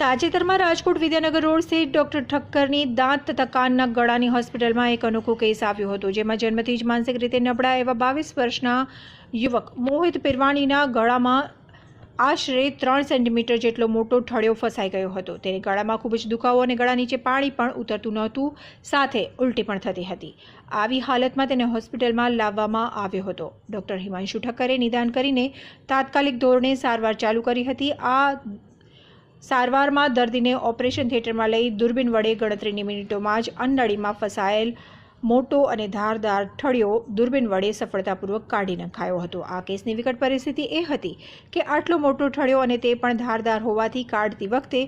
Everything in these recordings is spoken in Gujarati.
તાજેતરમાં રાજકોટ વિદ્યાનગર રોડ સ્થિત ડોક્ટર ઠક્કરની દાંત તથા કાનના ગળાની હોસ્પિટલમાં એક અનોખો કેસ આવ્યો હતો, જેમાં જન્મથી જ માનસિક રીતે નબળા એવા બાવીસ વર્ષના યુવક મોહિત પિરવાણીના ગળામાં આશરે ત્રણ સેન્ટીમીટર જેટલો મોટો ઠળિયો ફસાઈ ગયો હતો. તેને ગળામાં ખૂબ જ દુખાવો અને ગળા નીચે પાણી પણ ઉતરતું નહોતું, સાથે ઉલટી પણ થતી હતી. આવી હાલતમાં તેને હોસ્પિટલમાં લાવવામાં આવ્યો હતો. ડૉક્ટર હિમાંશુ ઠક્કરે નિદાન કરીને તાત્કાલિક ધોરણે સારવાર ચાલુ કરી હતી. આ સારવારમાં દર્દીને ઓપરેશન થિયેટરમાં લઈ દૂરબીન વડે ગણતરીની મિનિટોમાં જ અન્નનળીમાં ફસાયેલ મોટો અને ધારદાર ઠળિયો દૂરબીન વડે સફળતાપૂર્વક કાઢી નખાયો હતો. આ કેસની વિકટ પરિસ્થિતિ એ હતી કે આટલો મોટો ઠળિયો અને તે પણ ધારદાર હોવાથી કાઢતી વખતે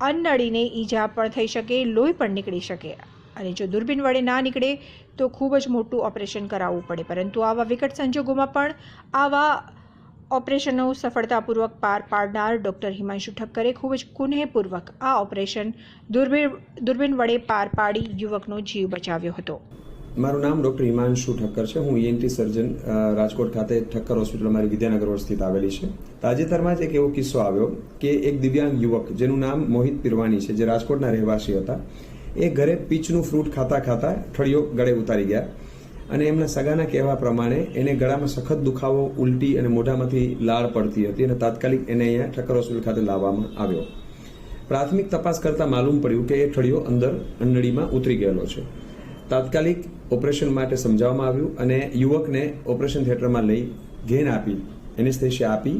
અન્નનળીને ઈજા પણ થઈ શકે, લોહી પણ નીકળી શકે. અને જો દૂરબીન વડે ના નીકળે તો ખૂબ જ મોટું ઓપરેશન કરાવવું પડે. પરંતુ આવા વિકટ સંજોગોમાં પણ આવા ઓપરેશનો સફળતાપૂર્વક પાર પાડનાર ડૉક્ટર હિમાંશુ ઠક્કરે ખૂબ જ કુનેહપૂર્વક આ ઓપરેશન દૂરબીન દૂરબીન વડે પાર પાડી યુવકનો જીવ બચાવ્યો હતો. મારું નામ ડૉક્ટર હિમાંશુ ઠક્કર છે. હું ઈએનટી સર્જન રાજકોટ ખાતે ઠક્કર હોસ્પિટલ મારી વિદ્યાનગર રોડ સ્થિત આવેલી છે. તાજેતરમાં જ એક એવો કિસ્સો આવ્યો કે એક દિવ્યાંગ યુવક, જેનું નામ મોહિત પિરવાની છે, જે રાજકોટના રહેવાસી હતા, એ ઘરે પીચનું ફ્રૂટ ખાતા ખાતા ઠળિયો ગળે ઉતારી ગયા. અને એમના સગાના કહેવા પ્રમાણે એને ગળામાં સખત દુખાવો ઉલટી અને મોઢામાંથી લાળ પડતી હતી અને તાત્કાલિક એને અહીંયા ઠક્કર હોસ્પિટલ ખાતે લાવવામાં આવ્યો. પ્રાથમિક તપાસ કરતાં માલુમ પડ્યું કે એ ઠળિયો અંદર અંડળીમાં ઉતરી ગયેલો છે. તાત્કાલિક ઓપરેશન માટે સમજાવવામાં આવ્યું અને યુવકને ઓપરેશન થિયેટરમાં લઈ ઘેન આપી, એનેસ્થેશિયા આપી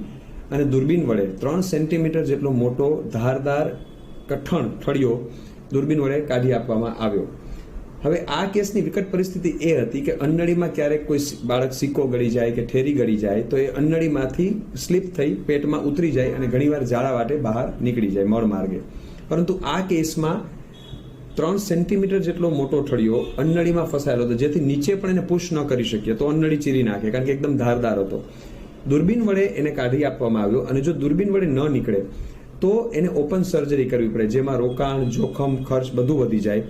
અને દૂરબીન વડે ત્રણ સેન્ટીમીટર જેટલો મોટો ધારદાર કઠણ ઠળિયો દૂરબીન વડે કાઢી આપવામાં આવ્યો. હવે આ કેસની વિકટ પરિસ્થિતિ એ હતી કે અન્નળીમાં ક્યારેક કોઈ બાળક સિક્કો ગળી જાય કે ઠેરી ગળી જાય તો એ અન્નળીમાંથી સ્લીપ થઈ પેટમાં ઉતરી જાય અને ઘણીવાર ઝાડા વાટે બહાર નીકળી જાય મળ માર્ગે. પરંતુ આ કેસમાં ત્રણ સેન્ટીમીટર જેટલો મોટો ઠળિયો અન્નળીમાં ફસાયેલો હતો, જેથી નીચે પણ એને પુશ ન કરી શકીએ તો અન્નળી ચીરી નાખે, કારણ કે એકદમ ધારદાર હતો. દૂરબીન વડે એને કાઢી આપવામાં આવ્યો અને જો દૂરબીન વડે ન નીકળે તો એને ઓપન સર્જરી કરવી પડે, જેમાં રોકાણ, જોખમ, ખર્ચ બધું વધી જાય.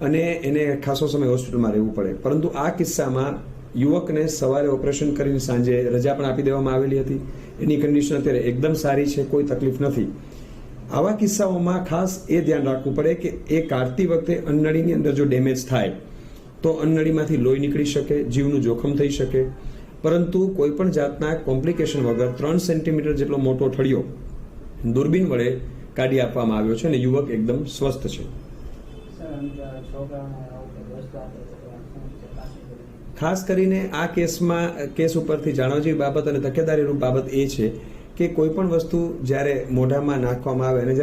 અને એને ખાસો સમય હોસ્પિટલમાં રહેવું પડે. પરંતુ આ કિસ્સામાં યુવકને સવારે ઓપરેશન કરીને સાંજે રજા પણ આપી દેવામાં આવેલી હતી. એની કન્ડિશન અત્યારે એકદમ સારી છે, કોઈ તકલીફ નથી. આવા કિસ્સાઓમાં ખાસ એ ધ્યાન રાખવું પડે કે એ કાઢતી વખતે અન્નળીની અંદર જો ડેમેજ થાય, તો અન્નળીમાંથી લોહી નીકળી શકે, જીવનું જોખમ થઈ શકે. પરંતુ કોઈ પણ જાતના કોમ્પ્લિકેશન વગર ત્રણ સેન્ટીમીટર જેટલો મોટો ઠળિયો દૂરબીન વડે કાઢી આપવામાં આવ્યો છે અને યુવક એકદમ સ્વસ્થ છે. ખાસ કરીને આ કેસમાં, કેસ ઉપરથી જાણવા બાબત અને તકેદારીરૂપ બાબત એ છે કે કોઈ પણ વસ્તુ જ્યારે મોઢામાં નાખવામાં આવે અને